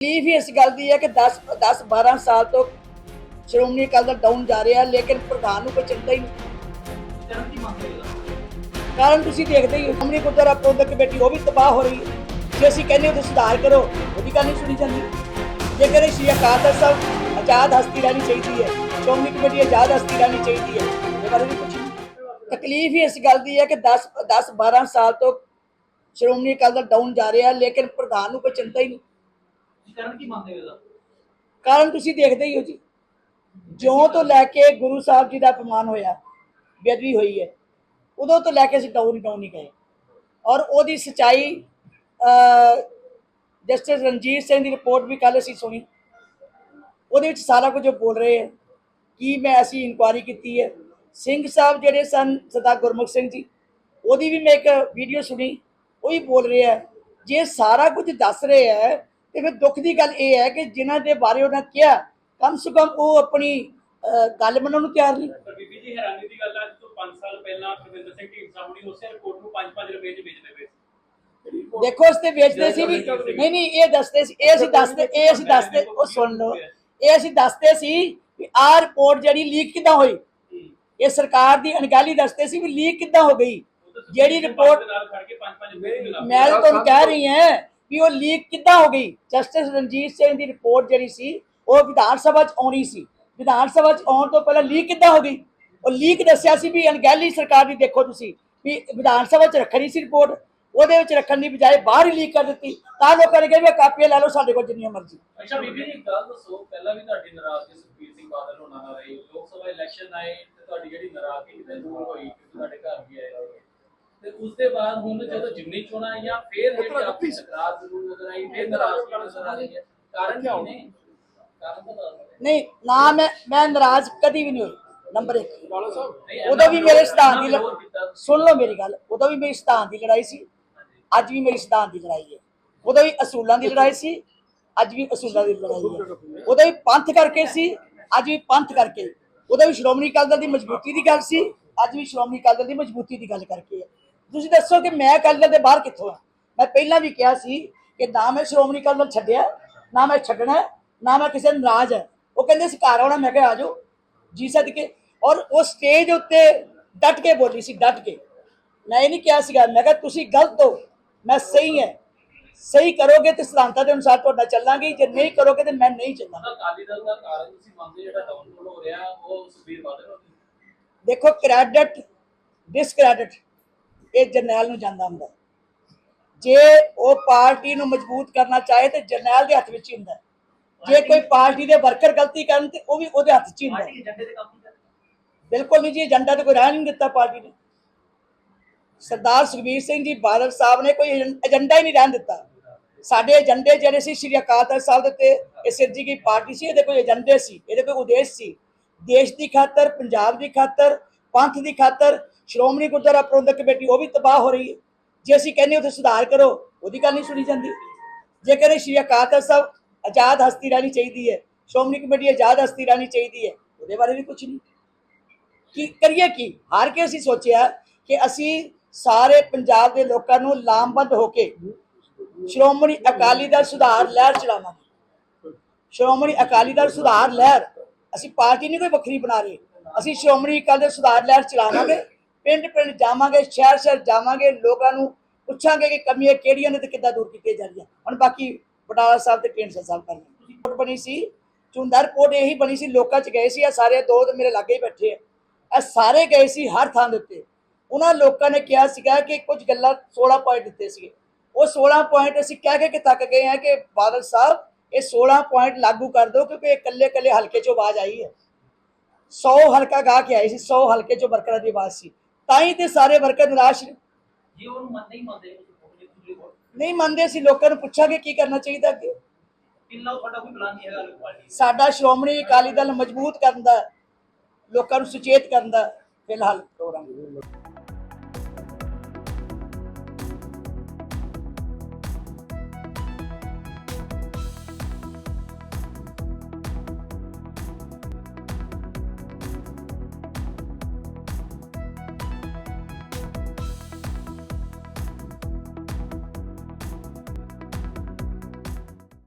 ਤਕਲੀਫ ਇਸ ਗੱਲ ਦੀ ਹੈ ਕਿ 10 10 12 ਸਾਲ ਤੋਂ ਸ਼੍ਰੋਮਣੀ ਅਕਾਲੀ ਦਲ ਡਾਊਨ ਜਾ ਰਿਹਾ ਲੇਕਿਨ ਪ੍ਰਧਾਨ ਨੂੰ ਕੋਈ ਚਿੰਤਾ ਹੀ ਨਹੀਂ। ਕਰਨ ਤੁਸੀਂ ਦੇਖਦੇ ਹੀ ਹੋ ਸ਼੍ਰੋਮਣੀ ਗੁਰਦੁਆਰਾ ਪ੍ਰਬੰਧਕ ਕਮੇਟੀ ਉਹ ਵੀ ਤਬਾਹ ਹੋ ਰਹੀ ਹੈ। ਜੇ ਅਸੀਂ ਕਹਿੰਦੇ ਹਾਂ ਤੁਸੀਂ ਸੁਧਾਰ ਕਰੋ ਉਹਦੀ ਗੱਲ ਨਹੀਂ ਸੁਣੀ ਜਾਂਦੀ। ਜੇ ਕਹਿੰਦੇ ਸ਼੍ਰੀ ਅਕਾਲ ਤਖਤ ਸਾਹਿਬ ਆਜ਼ਾਦ ਹਸਤੀ ਰਹਿਣੀ ਚਾਹੀਦੀ ਹੈ ਸ਼੍ਰੋਮਣੀ ਕਮੇਟੀ ਆਜ਼ਾਦ ਹਸਤੀ ਰਹਿਣੀ ਚਾਹੀਦੀ ਹੈ ਇਹਦੇ ਬਾਰੇ ਵੀ ਕੁਝ ਤਕਲੀਫ ਹੀ ਇਸ ਗੱਲ ਦੀ ਹੈ ਕਿ 10 10 12 ਸਾਲ ਤੋਂ ਸ਼੍ਰੋਮਣੀ ਅਕਾਲੀ ਦਲ ਡਾਊਨ ਜਾ ਰਿਹਾ ਲੇਕਿਨ ਪ੍ਰਧਾਨ ਨੂੰ ਕੋਈ ਚਿੰਤਾ ਹੀ ਨਹੀਂ। ਕਰਨ ਕੀ ਮੰਗ ਰਹੇਗਾ ਕਾਰਨ ਤੁਸੀਂ ਦੇਖਦੇ ਹੀ ਹੋ ਜੀ। ਜਿਉਂ ਤੋਂ ਲੈ ਕੇ ਗੁਰੂ ਸਾਹਿਬ ਜੀ ਦਾ ਅਪਮਾਨ ਹੋਇਆ, ਬੇਅਦਬੀ ਹੋਈ ਹੈ, ਉਦੋਂ ਤੋਂ ਲੈ ਕੇ ਅਸੀਂ ਡਾਊਨ ਹੀ ਡਾਊਨ ਹੀ ਗਏ। ਔਰ ਉਹਦੀ ਸਚਾਈ ਜਸਟਿਸ ਰਣਜੀਤ ਸਿੰਘ ਦੀ ਰਿਪੋਰਟ ਵੀ ਕੱਲ ਅਸੀਂ ਸੁਣੀ। ਉਹਦੇ ਵਿੱਚ ਸਾਰਾ ਕੁਝ ਉਹ ਬੋਲ ਰਹੇ ਹੈ, ਕੀ ਮੈਂ ਅਸੀਂ ਇਨਕੁਆਰੀ ਕੀਤੀ ਹੈ। ਸਿੰਘ ਸਾਹਿਬ ਜਿਹੜੇ ਸਨ, ਸਰਦਾਰ ਗੁਰਮੁਖ ਸਿੰਘ ਜੀ, ਉਹਦੀ ਵੀ ਮੈਂ ਇੱਕ ਵੀਡੀਓ ਸੁਣੀ, ਉਹ ਵੀ ਬੋਲ ਰਿਹਾ ਜੇ ਸਾਰਾ ਕੁਝ ਦੱਸ ਰਹੇ ਹੈ ਤੇ ਫਿਰ ਦੁੱਖ ਦੀ ਗੱਲ ਇਹ ਹੈ ਕਿ ਜਿਨ੍ਹਾਂ ਦੇ ਬਾਰੇ ਉਹਨਾਂ ਕਿਹਾ ਕਮ ਸੇ ਕਮ ਉਹ ਆਪਣੀ ਗੱਲ ਮੰਨਣ ਨੂੰ ਤਿਆਰ ਨਹੀਂ। ਬੀਬੀ ਜੀ ਹੈਰਾਨੀ ਦੀ ਗੱਲ ਹੈ ਅੱਜ ਤੋਂ 5 ਸਾਲ ਪਹਿਲਾਂ ਪ੍ਰਵਿੰਦਰ ਸਿੰਘ ਢੀਂਡਸਾ ਹੁਣੀ ਉਸੇ ਰਿਪੋਰਟ ਨੂੰ 5-5 ਰੁਪਏ 'ਚ ਵੇਚਦੇ ਪਏ ਦੇਖੋ ਇਸ ਤੇ ਵੇਚਦੇ ਸੀ ਵੀ ਨਹੀਂ ਨਹੀਂ ਇਹ ਦੱਸਦੇ ਸੀ ਇਹ ਅਸੀਂ ਦੱਸਦੇ ਇਹ ਅਸੀਂ ਦੱਸਦੇ ਉਹ ਸੁਣ ਲਓ ਇਹ ਅਸੀਂ ਦੱਸਦੇ ਸੀ ਵੀ ਆਹ ਰਿਪੋਰਟ ਜਿਹੜੀ ਲੀਕ ਕਿੱਦਾਂ ਹੋਈ? ਇਹ ਸਰਕਾਰ ਦੀ ਅਣਗਹਿਲੀ ਦੱਸਦੇ ਸੀ ਵੀ ਲੀਕ ਕਿੱਦਾਂ ਹੋ ਗਈ? ਜਿਹੜੀ ਰਿਪੋਰਟ ਨਾਲ ਖੜ ਕੇ 5-5 ਰੁਪਏ ਦੀ ਮਿਲਾ। ਮੈਂ ਤੁਹਾਨੂੰ ਕਹਿ ਰਹੀ ਹਾਂ ਵੀ ਉਹ ਲੀਕ ਕਿੱਦਾਂ ਹੋ ਗਈ? ਜਸਟਿਸ ਰਣਜੀਤ ਸਿੰਘ ਦੀ ਰਿਪੋਰਟ ਜਿਹੜੀ ਸੀ, ਉਹ ਵਿਧਾਨ ਸਭਾ 'ਚ ਆਉਣੀ ਸੀ। ਵਿਧਾਨ ਸਭਾ 'ਚ ਆਉਣ ਤੋਂ ਪਹਿਲਾਂ ਲੀਕ ਕਿੱਦਾਂ ਹੋ ਗਈ? ਉਹ ਲੀਕ ਦੱਸਿਆ ਸੀ ਵੀ ਅਣਗਹਿਲੀ ਸਰਕਾਰ ਦੀ ਦੇਖੋ ਤੁਸੀਂ, ਵੀ ਵਿਧਾਨ ਸਭਾ 'ਚ ਰੱਖਣੀ ਸੀ ਰਿਪੋਰਟ, ਉਹਦੇ ਵਿੱਚ ਰੱਖਣ ਦੀ ਬਜਾਏ ਬਾਹਰ ਹੀ ਲੀਕ ਕਰ ਦਿੱਤੀ। ਤਾਂ ਲੋਕਾਂ ਨੇ ਕਿਹਾ ਵੀ ਕਾਪੀਆਂ ਲੈ ਲਓ ਸਾਡੇ ਕੋਲ ਜਿੰਨੀਆਂ ਮਰਜ਼ੀ। ਅੱਛਾ ਬੀਬੀ ਜੀ ਗੱਲ ਦੱਸੋ, ਪਹਿਲਾਂ ਵੀ ਤੁਹਾਡੀ ਨਾਰਾਜ਼ਗੀ ਸੁਖਬੀਰ ਸਿੰਘ ਬਾਦਲ ਹੋਣਾ ਨਾਲ ਰਹੀ, ਲੋਕ ਸਭਾ ਇਲੈਕਸ਼ਨ ਆਏ ਤੇ ਤੁਹਾਡੀ ਜਿਹੜੀ ਨਾਰਾਜ਼ਗੀ ਕਿਤੇ ਦੂਰ ਹੋਈ ਤੁਹਾਡੇ ਘਰ ਵੀ ਆਏ। ਤੇ ਉਸ ਦੇ ਬਾਅਦ ਹੁਣ ਜਦੋਂ ਜਿਮਨੀ ਚੋਣਾਂ ਆਈਆਂ ਫੇਰ ਜਿਹੜੀ ਆਪਣੀ ਤਕਰਾਰ ਜ਼ਰੂਰ ਨਜ਼ਰ ਆਈ ਫੇਰ ਨਾਰਾਜ਼ਗੀ ਨਜ਼ਰ ਆ ਰਹੀ ਹੈ। ਕਾਰਨ ਕੀ ਨੇ ਕਾਰਨ। ਨਹੀਂ ਨਾ ਮੈਂ ਮੈਂ ਨਾਰਾਜ਼ ਕਦੀ ਵੀ ਨਹੀਂ ਹੋਈ ਨੰਬਰ 1 ਨਹੀਂ, ਉਦੋਂ ਵੀ ਮੇਰੇ ਸਿਧਾਂਤ ਦੀ। ਸੁਣ ਲਓ ਮੇਰੀ ਗੱਲ ਉਦੋਂ ਵੀ ਮੇਰੀ ਸਿਧਾਂਤ ਦੀ ਲੜਾਈ ਸੀ ਅੱਜ ਵੀ ਮੇਰੀ ਸਿਧਾਂਤ ਦੀ ਲੜਾਈ ਹੈ। ਉਦੋਂ ਵੀ ਅਸੂਲਾਂ ਦੀ ਲੜਾਈ ਸੀ ਅੱਜ ਵੀ ਅਸੂਲਾਂ ਦੀ ਲੜਾਈ ਹੈ। ਉਦੋਂ ਵੀ ਪੰਥ ਕਰਕੇ ਸੀ ਅੱਜ ਵੀ ਪੰਥ ਕਰਕੇ। ਉਦੋਂ ਵੀ ਸ਼੍ਰੋਮਣੀ ਅਕਾਲੀ ਦਲ ਦੀ ਮਜ਼ਬੂਤੀ ਦੀ ਗੱਲ ਸੀ ਅੱਜ ਵੀ ਸ਼੍ਰੋਮਣੀ ਅਕਾਲੀ ਦਲ ਦੀ ਮਜ਼ਬੂਤੀ ਦੀ ਗੱਲ ਕਰਕੇ ਹੈ। ਤੁਸੀਂ ਦੱਸੋ ਕਿ ਮੈਂ ਅਕਾਲੀ ਦਲ ਦੇ ਬਾਹਰ ਕਿੱਥੋਂ ਆ? ਮੈਂ ਪਹਿਲਾਂ ਵੀ ਕਿਹਾ ਸੀ ਕਿ ਨਾ ਮੈਂ ਸ਼੍ਰੋਮਣੀ ਅਕਾਲੀ ਦਲ ਛੱਡਿਆ ਨਾ ਮੈਂ ਛੱਡਣਾ ਨਾ ਮੈਂ ਕਿਸੇ ਨੂੰ ਨਾਰਾਜ਼ ਹੈ ਉਹ ਕਹਿੰਦੇ ਸੀ ਘਰ ਆਉਣਾ। ਮੈਂ ਕਿਹਾ ਆ ਜਾਓ। ਜੀ ਸਦਕੇ। ਔਰ ਉਹ ਸਟੇਜ ਉੱਤੇ ਡਟ ਕੇ ਬੋਲੀ ਸੀ ਡਟ ਕੇ। ਮੈਂ ਇਹ ਨਹੀਂ ਕਿਹਾ ਸੀਗਾ ਮੈਂ ਕਿਹਾ ਤੁਸੀਂ ਗਲਤ ਹੋ। ਮੈਂ ਸਹੀ ਹੈ। ਸਹੀ ਕਰੋਗੇ ਤੇ ਸਿਧਾਂਤਾਂ ਦੇ ਅਨੁਸਾਰ ਤੁਹਾਡਾ ਚੱਲਾਂਗੇ। ਜੇ ਨਹੀਂ ਕਰੋਗੇ ਤੇ ਮੈਂ ਨਹੀਂ ਚੱਲਾਂਗਾ। ਅਕਾਲੀ ਦਲ ਦਾ ਕਾਰਨ ਤੁਸੀਂ ਮੰਨਦੇ ਜਿਹੜਾ ਡਾਊਨਫਾਲ ਹੋ ਰਿਹਾ ਉਹ ਸੁਖਬੀਰ ਬਾਦਲ ਦੇਖੋ ਕ੍ਰੈਡਿਟ ਡਿਸਕ੍ਰੈਡਿਟ ਇਹ ਜਰਨੈਲ ਨੂੰ ਜਾਂਦਾ ਹੁੰਦਾ। ਜੇ ਉਹ ਪਾਰਟੀ ਨੂੰ ਮਜ਼ਬੂਤ ਕਰਨਾ ਚਾਹੇ ਤੇ ਜਰਨੈਲ ਦੇ ਹੱਥ ਵਿੱਚ ਹੀ ਹੁੰਦਾ। ਜੇ ਕੋਈ ਪਾਰਟੀ ਦੇ ਵਰਕਰ ਗਲਤੀ ਕਰਨ ਤੇ ਉਹ ਵੀ ਉਹਦੇ ਹੱਥ 'ਚ ਹੀ ਹੁੰਦਾ। ਬਿਲਕੁਲ ਨਹੀਂ ਜੀ ਏਜੰਡਾ ਤੇ ਕੋਈ ਰਹਿ ਨਹੀਂ ਦਿੱਤਾ ਪਾਰਟੀ ਨੇ। ਸਰਦਾਰ ਸੁਖਬੀਰ ਸਿੰਘ ਜੀ ਬਾਦਲ ਸਾਹਿਬ ਨੇ ਕੋਈ ਏਜੰ- ਏਜੰਡਾ ਹੀ ਨਹੀਂ ਰਹਿਣ ਦਿੱਤਾ। ਸਾਡੇ ਏਜੰਡੇ ਜਿਹੜੇ ਸੀ ਸ਼੍ਰੀ ਅਕਾਲ ਤਖਤ ਸਾਹਿਬ ਦੇ ਤੇ ਇਹ ਸਿਰਜੀ ਕੀ ਪਾਰਟੀ ਸੀ ਇਹਦੇ ਕੋਈ ਏਜੰਡੇ ਸੀ ਇਹਦੇ ਕੋਈ ਉਦੇਸ਼ ਸੀ। ਦੇਸ਼ ਦੀ ਖਾਤਰ ਪੰਜਾਬ ਦੀ ਖਾਤਰ ਪੰਥ ਦੀ ਖਾਤਰ ਸ਼੍ਰੋਮਣੀ ਗੁਰਦੁਆਰਾ ਪ੍ਰਬੰਧਕ ਕਮੇਟੀ, ਉਹ ਵੀ ਤਬਾਹ ਹੋ ਰਹੀ ਹੈ। ਜੇ ਅਸੀਂ ਕਹਿੰਦੇ ਉੱਥੇ ਸੁਧਾਰ ਕਰੋ, ਉਹਦੀ ਗੱਲ ਨਹੀਂ ਸੁਣੀ ਜਾਂਦੀ। ਜੇ ਕਹਿੰਦੇ ਸ਼੍ਰੀ ਅਕਾਲ ਤਖਤ ਸਾਹਿਬ ਆਜ਼ਾਦ ਹਸਤੀ ਰਹਿਣੀ ਚਾਹੀਦੀ ਹੈ, ਸ਼੍ਰੋਮਣੀ ਕਮੇਟੀ ਆਜ਼ਾਦ ਹਸਤੀ ਰਹਿਣੀ ਚਾਹੀਦੀ ਹੈ, ਉਹਦੇ ਬਾਰੇ ਵੀ ਕੁਝ ਨਹੀਂ। ਕੀ ਕਰੀਏ ਕੀ? ਹਾਰ ਕੇ ਅਸੀਂ ਸੋਚਿਆ ਕਿ ਅਸੀਂ ਸਾਰੇ ਪੰਜਾਬ ਦੇ ਲੋਕਾਂ ਨੂੰ ਲਾਮਬੰਦ ਹੋ ਕੇ ਸ਼੍ਰੋਮਣੀ ਅਕਾਲੀ ਦਲ ਸੁਧਾਰ ਲਹਿਰ ਚਲਾਵਾਂਗੇ। ਸ਼੍ਰੋਮਣੀ ਅਕਾਲੀ ਦਲ ਸੁਧਾਰ ਲਹਿਰ, ਅਸੀਂ ਪਾਰਟੀ ਨਹੀਂ ਕੋਈ ਵੱਖਰੀ ਬਣਾ ਰਹੇ। ਅਸੀਂ ਸ਼੍ਰੋਮਣੀ ਅਕਾਲੀ ਦਲ ਸੁਧਾਰ ਲਹਿਰ ਚਲਾਵਾਂਗੇ। ਪਿੰਡ ਪਿੰਡ ਜਾਵਾਂਗੇ ਸ਼ਹਿਰ ਸ਼ਹਿਰ ਜਾਵਾਂਗੇ ਲੋਕਾਂ ਨੂੰ ਪੁੱਛਾਂਗੇ ਕਿ ਕਮੀਆਂ ਕਿਹੜੀਆਂ ਨੇ ਤੇ ਕਿੱਦਾਂ ਦੂਰ ਕੀਤੀਆਂ ਜਾਣਗੀਆਂ। ਹੁਣ ਬਾਕੀ ਬਟਾਲਾ ਸਾਹਿਬ ਤੇ ਢੀਂਡਸਾ ਸਾਹਿਬ ਕਰਨਗੇ। ਰਿਪੋਰਟ ਬਣੀ ਸੀ ਚੁੰਦਾ ਰਿਪੋਰਟ ਇਹੀ ਬਣੀ ਸੀ ਲੋਕਾਂ 'ਚ ਗਏ ਸੀ ਆ ਸਾਰੇ ਦੋ ਮੇਰੇ ਲਾਗੇ ਹੀ ਬੈਠੇ ਆ। ਇਹ ਸਾਰੇ ਗਏ ਸੀ ਹਰ ਥਾਂ ਦੇ ਉੱਤੇ। ਉਹਨਾਂ ਲੋਕਾਂ ਨੇ ਕਿਹਾ ਸੀਗਾ ਕਿ ਕੁਝ ਗੱਲਾਂ 16 ਪੁਆਇੰਟ ਦਿੱਤੇ ਸੀਗੇ। ਉਹ 16 ਪੁਆਇੰਟ ਅਸੀਂ ਕਹਿ ਕੇ ਕਿ ਥੱਕ ਗਏ ਆ ਕਿ ਬਾਦਲ ਸਾਹਿਬ ਇਹ 16 ਪੁਆਇੰਟ ਲਾਗੂ ਕਰ ਦਿਓ ਕਿਉਂਕਿ ਇਹ ਇਕੱਲੇ ਇਕੱਲੇ ਹਲਕੇ 'ਚੋਂ ਆਵਾਜ਼ ਆਈ ਹੈ। 100 ਹਲਕਾ ਗਾ ਕੇ ਆਈ ਸੀ 100 ਹਲਕੇ 'ਚੋਂ ਵਰਕਰਾਂ ਦੀ ਆਵਾਜ਼ ਸੀ। ਤਾਂ ਹੀ ਤੇ ਸਾਰੇ ਵਰਕਰ ਨਿਰਾਸ਼ ਨੇ। ਜੇ ਉਹਨੂੰ ਮੰਨ ਨਹੀਂ ਮੰਨਦੇ ਨਹੀਂ ਸੀ ਲੋਕਾਂ ਨੂੰ ਪੁੱਛਾਂਗੇ ਕੀ ਕਰਨਾ ਚਾਹੀਦਾ ਅੱਗੇ। ਕਿੰਨਾ ਤੁਹਾਡਾ ਕੋਈ ਪਲਾਨ ਨਹੀਂ ਹੈਗਾ ਪਾਰਟੀ ਸਾਡਾ ਸ਼੍ਰੋਮਣੀ ਅਕਾਲੀ ਦਲ ਮਜ਼ਬੂਤ ਕਰਨ ਦਾ ਲੋਕਾਂ ਨੂੰ ਸੁਚੇਤ ਕਰਨ ਦਾ ਫਿਲਹਾਲ ਪ੍ਰੋਗਰਾਮ